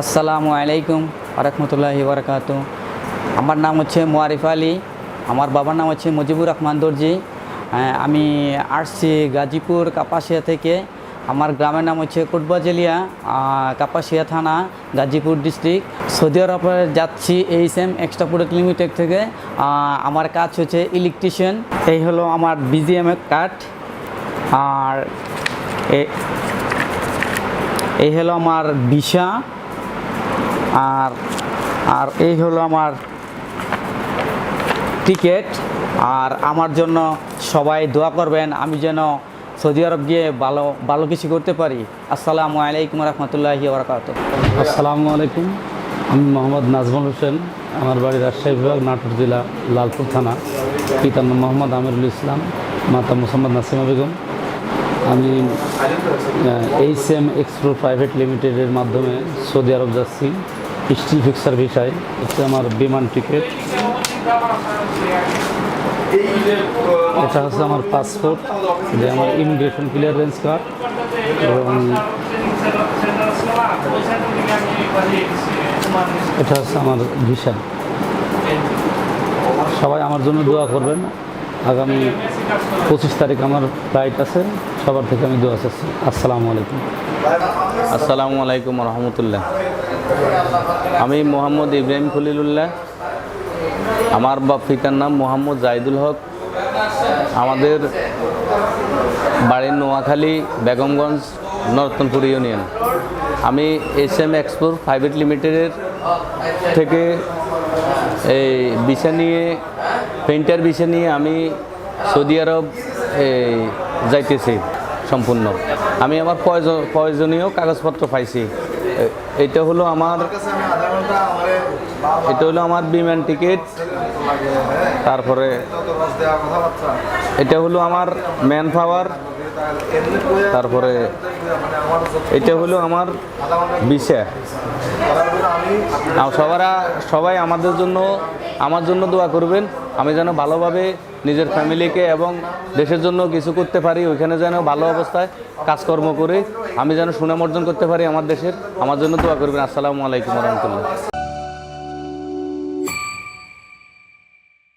আসসালামু আলাইকুম রহমতুল্লাহি বারকাত আমার নাম হচ্ছে মোয়ারিফ আলী, আমার বাবার নাম হচ্ছে মুজিবুর রহমান দর্জি। আমি আসছি গাজীপুর কাপাসিয়া থেকে। আমার গ্রামের নাম হচ্ছে কোটবাজেলিয়া কাপাসিয়া থানা, গাজীপুর ডিস্ট্রিক্ট। সৌদি আরবে যাচ্ছি H M extra product limited থেকে। আমার কাজ হচ্ছে ইলেকট্রিশিয়ান। এই হলো আমার বিজিএম কার্ড। আর এই হলো আমার ভিসা। আর আর এই হলো আমার টিকিট আর আমার জন্য সবাই দোয়া করবেন, আমি যেন সৌদি আরব গিয়ে ভালো ভালো কিছু করতে পারি। আসসালামু আলাইকুম রহমতুল্লাহি বরকাত আসসালামু আলাইকুম। আমি মোহাম্মদ নাজমুল হোসেন, আমার বাড়ি রাজশাহী বিভাগ, নাটোর জেলা, লালপুর থানা। পিতার নাম মোহাম্মদ আমিরুল ইসলাম, মাতা মোহাম্মদ নাসিমা বেগম। আমি এইচ এম এক্সপ্রো প্রাইভেট লিমিটেডের মাধ্যমে সৌদি আরব যাচ্ছি। স্টিল ফিক্সার ভিসায় হচ্ছে আমার বিমান টিকিট এটা হচ্ছে আমার পাসপোর্ট যে আমার ইমিগ্রেশন ক্লিয়ারেন্স কার্ড এবং এটা হচ্ছে আমার ভিসা সবাই আমার জন্য দোয়া করবেন। আগামী পঁচিশ তারিখ আমার ফ্লাইট আছে, সবার থেকে আমি দোয়া চাচ্ছি। আসসালামু আলাইকুম। আসসালামু আলাইকুম রহমতুল্লাহ। আমি মোহাম্মদ ইব্রাহিম খলিলুল্লাহ। আমার বাপ পিতার নাম মোহাম্মদ জাহিদুল হক। আমাদের বাড়ির নোয়াখালী, বেগমগঞ্জ, নর্তনপুর ইউনিয়ন। আমি এস এম এক্সপোর প্রাইভেট লিমিটেডের থেকে এই বিষয় নিয়ে পেন্টার বিষয় নিয়ে আমি সৌদি আরব এই যাইতেছি সম্পূর্ণ। আমি আমার প্রয়োজন- প্রয়োজনীয় কাগজপত্র পাইছি। এটা হলো আমার, এটা হলো আমার বিমান টিকিট, তারপরে এটা হলো আমার ম্যান পাওয়ার, তারপরে এটা হলো আমার বিষয় সবারা, সবাই আমাদের জন্য, আমার জন্য দোয়া করবেন। আমি যেন ভালোভাবে নিজের ফ্যামিলিকে এবং দেশের জন্য কিছু করতে পারি, ওইখানে যেন ভালো অবস্থায় কাজকর্ম করে, আমি যেন সুনাম অর্জন করতে পারি আমার দেশের, আমার জন্য দোয়া করবেন। আসসালামু আলাইকুম রহমতুল্লাহ।